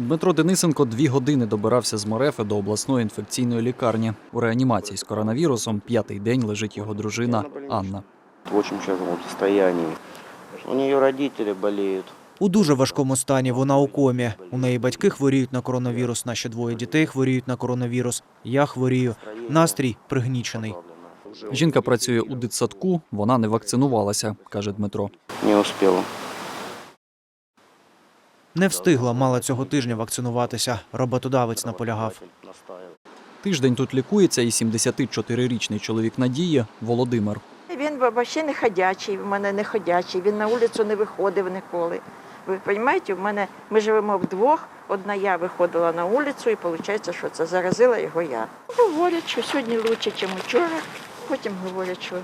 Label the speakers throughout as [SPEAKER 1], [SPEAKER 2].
[SPEAKER 1] Дмитро Денисенко дві години добирався з Морефи до обласної інфекційної лікарні. У реанімації з коронавірусом п'ятий день лежить його дружина Анна.
[SPEAKER 2] в очень тяжелом состоянии. У нее родители болеют.
[SPEAKER 3] У дуже важкому стані вона у комі. У неї батьки хворіють на коронавірус, наші двоє дітей хворіють на коронавірус. Я хворію. Настрій пригнічений.
[SPEAKER 1] Жінка працює у дитсадку, вона не вакцинувалася, каже Дмитро.
[SPEAKER 2] Не успела.
[SPEAKER 3] Не встигла, мала цього тижня вакцинуватися. Роботодавець наполягав.
[SPEAKER 1] Тиждень тут лікується і 74-річний чоловік Надії Володимир.
[SPEAKER 4] Він взагалі не ходячий, в мене не ходячий, він на вулицю не виходив ніколи. Ви розумієте, в мене ми живемо вдвох, одна я виходила на вулицю, і виходить, що це заразила його я. Говорять, що сьогодні краще, ніж вчора, потім говорять, що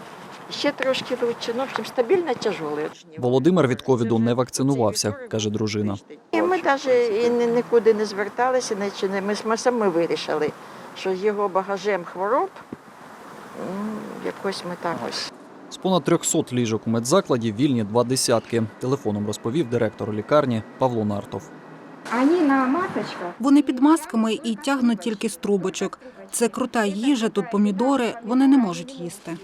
[SPEAKER 4] ще трошки краще. Ну, в общем, стабільно тяжелий.
[SPEAKER 1] Володимир від ковіду не вакцинувався, каже дружина.
[SPEAKER 4] І ми навіть і ні- нікуди не зверталися, не чи не- ми, ми самі вирішили, що з його багажем хвороб, ну, якось ми так ось.
[SPEAKER 1] З понад 300 ліжок у медзакладі вільні два десятки. Телефоном розповів директор лікарні Павло Нартов.
[SPEAKER 5] Они на масочках.
[SPEAKER 6] Вони під масками і тягнуть тільки з трубочок. Це крута їжа, тут помідори, вони не можуть їсти.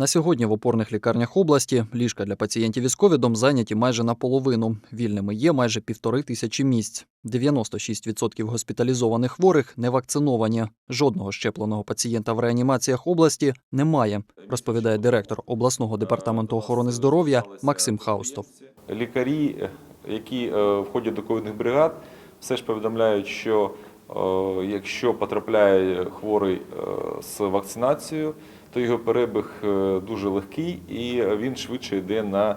[SPEAKER 1] На сьогодні в опорних лікарнях області ліжка для пацієнтів із ковідом зайняті майже наполовину. Вільними є майже півтори тисячі місць. 96% госпіталізованих хворих не вакциновані. Жодного щепленого пацієнта в реанімаціях області немає, розповідає директор обласного департаменту охорони здоров'я Максим Хаустов.
[SPEAKER 7] лікарі, які е, входять до ковідних бригад, все ж повідомляють, що е, якщо потрапляє хворий е, з вакцинацією, то його перебіг е, дуже легкий і він швидше йде на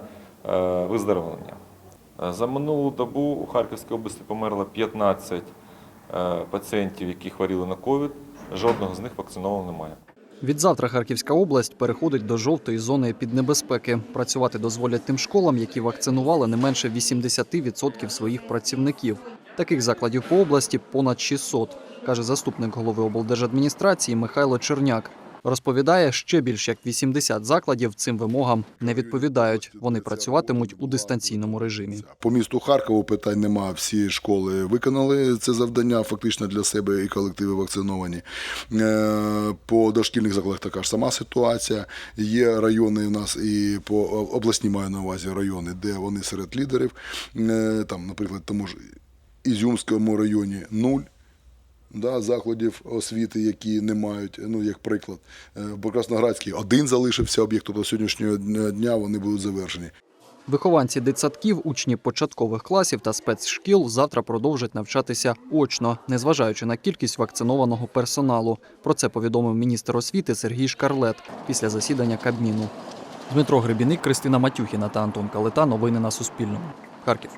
[SPEAKER 7] е, виздоровлення. Е, За минулу добу у Харківській області померло 15 е, пацієнтів, які хворіли на ковід. Жодного з них вакциновано немає.
[SPEAKER 1] Відзавтра Харківська область переходить до жовтої зони епіднебезпеки. Працювати дозволять тим школам, які вакцинували не менше 80% своїх працівників. Таких закладів по області понад 600, каже заступник голови облдержадміністрації Михайло Черняк. Розповідає, ще більш як 80 закладів цим вимогам не відповідають. Вони працюватимуть у дистанційному режимі.
[SPEAKER 8] По місту Харкову питань нема. Всі школи виконали це завдання фактично для себе і колективи вакциновані. Е, По дошкільних закладах така ж сама ситуація. Є райони у нас і по обласні маю на увазі райони, де вони серед лідерів. Е, Там, наприклад, тому ж Ізюмському районі нуль. Да, закладів освіти, які не мають, ну як приклад, Е, в Красноградській один залишився об'єкт, тобто сьогоднішнього дня вони будуть завершені.
[SPEAKER 1] Вихованці дитсадків, учні початкових класів та спецшкіл завтра продовжать навчатися очно, незважаючи на кількість вакцинованого персоналу. Про це повідомив міністр освіти Сергій Шкарлет після засідання Кабміну. Дмитро Гребіник, Кристина Матюхіна та Антон Калита. Новини на Суспільному. Харків.